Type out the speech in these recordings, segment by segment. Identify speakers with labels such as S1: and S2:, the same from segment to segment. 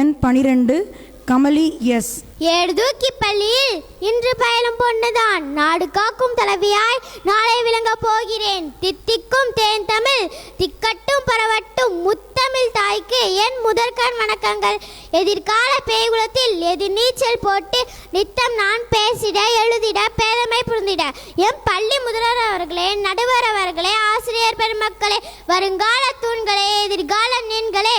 S1: எண் பனிரெண்டு கமலி எஸ்.
S2: ஏடு தூக்கி பள்ளியில் இன்று பயிலும் பொண்ணுதான். நாடு காக்கும் தலைவியாய் நாளை விளங்க போகிறேன். தித்திக்கும் தேன் தமிழ் திக்கட்டும் பரவட்டும் முத்தமிழ் தாய்க்கு என் முதற்கண் வணக்கங்கள். எதிர்கால பேய்குலத்தில் எதிர் நீச்சல் போட்டு நித்தம் நான் பேசிட எழுதிட பேதமை புரிந்திட? என் பள்ளி முதல்வர் அவர்களே நடுவர் அவர்களே ஆசிரியர் பெருமக்களே வருங்கால தூண்களே எதிர்கால நீன்களே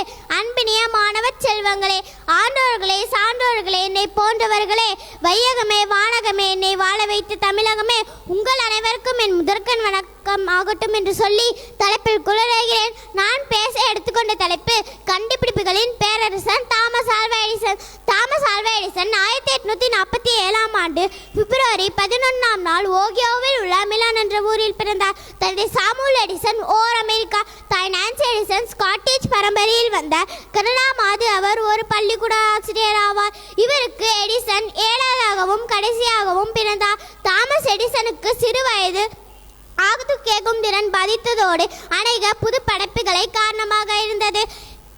S2: செல்வங்களே ஆண்டோர்களே சான்றோர்களே என்னை போன்றவர்களே வையகமே வானகமே என்னை வாழ வைத்த தமிழகமே உங்கள் அனைவருக்கும் என் முதற்கண் வணக்கம் ஆகட்டும் என்று சொல்லி தலைப்பில் குளிர்கிறேன் நான் பேச எடுத்துக்கொண்ட தலைப்பு கண்டுபிடிப்புகளின் பேரரசன் Thomas Alva Edison. Thomas Alva Edison ஆயிரத்தி எட்நூத்தி நாற்பத்தி ஏழாம் ஆண்டு பிப்ரவரி பதினொன்றாம் நாள் ஓகியோவில் உள்ள மிலான் என்ற ஊரில் பிறந்தார். தந்தை சாமுல் எடிசன் ஓர் அமெரிக்கா தாய் நான்சி எடிசன் ஸ்காட்டிஷ் பரம்பரையில் வந்த கனடா மாது அவர் ஒரு பள்ளிக்கூட ஆசிரியர் ஆவார். இவருக்கு எடிசன் ஏழாவதாகவும் கடைசியாகவும் பிறந்தார். தாமஸ் எடிசனுக்கு சிறு வயது ஆகுது கேட்கும் திறன் பாதித்ததோடு அநேக புது படைப்புகளை காரணமாக இருந்தது.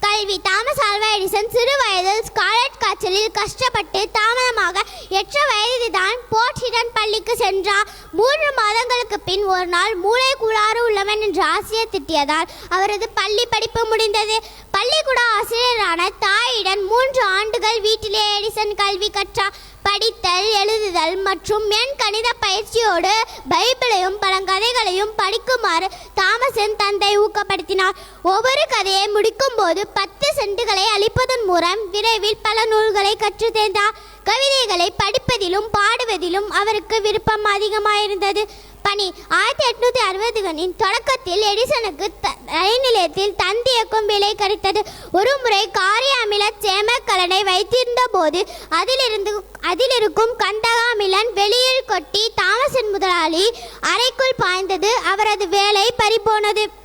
S2: கல்வி தாமஸ் ஆல்வா எடிசன் சிறு வயதில் ஸ்காலட் காய்ச்சலில் கஷ்டப்பட்டு தாமதமாக எட்டு வயதில்தான் போர்ட்ஹிடன் பள்ளிக்கு சென்றார். மூன்று மாதங்களுக்கு பின் ஒரு நாள் மூளை கூடாறு உள்ளவன் என்று ஆசிரியர் திட்டியதால் அவரது பள்ளி படிப்பு முடிந்தது. பள்ளிக்கூட ஆசிரியரான தாயிடம் மூன்று ஆண்டுகள் வீட்டிலே எடிசன் கல்வி கற்றார். படித்தல் எழுதுதல் மற்றும் எண் கணித பயிற்சியோடு பைபிளையும் பழங்கதைகளையும் படிக்குமாறு தாமசன் தந்தை ஊக்கப்படுத்தினார். ஒவ்வொரு கதையை முடிக்கும் போது பத்து சென்ட்டுகளை அளிப்பதன் மூலம் விரைவில் பல நூல்களை கற்று தேர்ந்தார் கவிதைகளை படிப்பதிலும் பாடுவதிலும் அவருக்கு விருப்பம் அதிகமாயிருந்தது. பணி. ஆயிரத்தி எட்நூத்தி அறுபதுகளின் தொடக்கத்தில் எடிசனுக்கு த- ரயில் நிலையத்தில் தந்தி இயக்கும் விலை கிடைத்தது. ஒரு முறை காரிய அமில சேமக்கலனை வைத்திருந்த போது அதிலிருந்து அதிலிருக்கும் கந்தக அமிலன் வெளியில் கொட்டி தாமசன் முதலாளி அறைக்குள் பாய்ந்தது. அவரது வேலை பறிபோனது.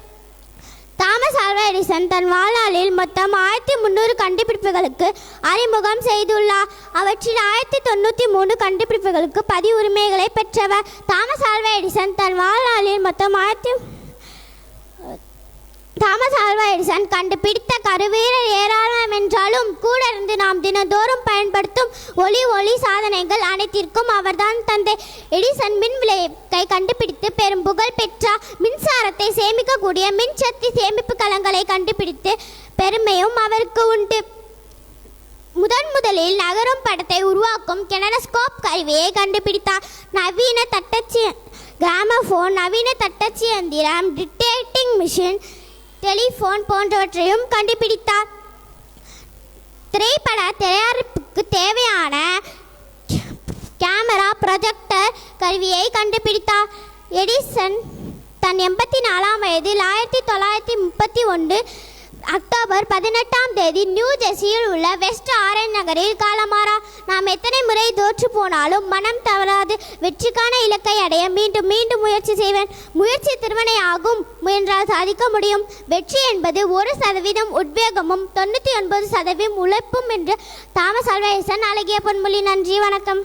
S2: தாமஸ் ஆல்வா எடிசன் தன் வாழ்நாளில் மொத்தம் ஆயிரத்தி முந்நூறு கண்டுபிடிப்புகளுக்கு அறிமுகம் செய்துள்ளார். அவற்றில் ஆயிரத்தி தொண்ணூற்றி மூணு கண்டுபிடிப்புகளுக்கு பதிவுரிமைகளை பெற்றவர் தாமஸ் ஆல்வா எடிசன் தன் வாழ்நாளில் மொத்தம் ஆயிரத்தி தாமஸ் ஆல்வா எடிசன் கண்டுபிடித்த கருவீரர் ஏராளம் என்றாலும் கூட இருந்து நாம் தினந்தோறும் பயன்படுத்தும் ஒளி ஒளி சாதனைகள் அனைத்திற்கும் அவர்தான் தந்தை. எடிசன் மின் விளைவை கண்டுபிடித்து பெரும் புகழ் பெற்றார் மின்சாரத்தை சேமிக்கக்கூடிய மின்சக்தி சேமிப்பு கலங்களை கண்டுபிடித்து பெருமையும் அவருக்கு உண்டு. முதன் முதலில் நகரும் படத்தை உருவாக்கும் கெனடஸ்கோப் கருவியை கண்டுபிடித்தார். நவீன தட்டச்சு கிராமபோன் நவீன தட்டச்சு எந்திரம் டிட்டேட்டிங் மிஷின் டெலிஃபோன் போன்றவற்றையும் கண்டுபிடித்தார். திரைப்பட தயாரிப்புக்கு தேவையான கேமரா ப்ரொஜெக்டர் கருவியை கண்டுபிடித்தார். எடிசன் தன் எண்பத்தி நாலாம் வயதில் ஆயிரத்தி தொள்ளாயிரத்தி முப்பத்தி ஒன்று அக்டோபர் பதினெட்டாம் தேதி நியூ ஜெர்சியில் உள்ள வெஸ்ட் ஆரன் நகரில் காலமாறார். நாம் எத்தனை முறை தோற்று போனாலும் மனம் தவறாது. வெற்றிக்கான இலக்கை அடைய மீண்டும் மீண்டும் முயற்சி செய்வேன். முயற்சி திருமணை ஆகும் முயன்றால் சாதிக்க முடியும். வெற்றி என்பது ஒரு சதவீதம் உத்வேகமும் தொண்ணூற்றி ஒன்பது சதவீதம் உழைப்பும் என்று தாமஸ் அல்வேசன் அழகிய பொன்மொழி நன்றி வணக்கம்.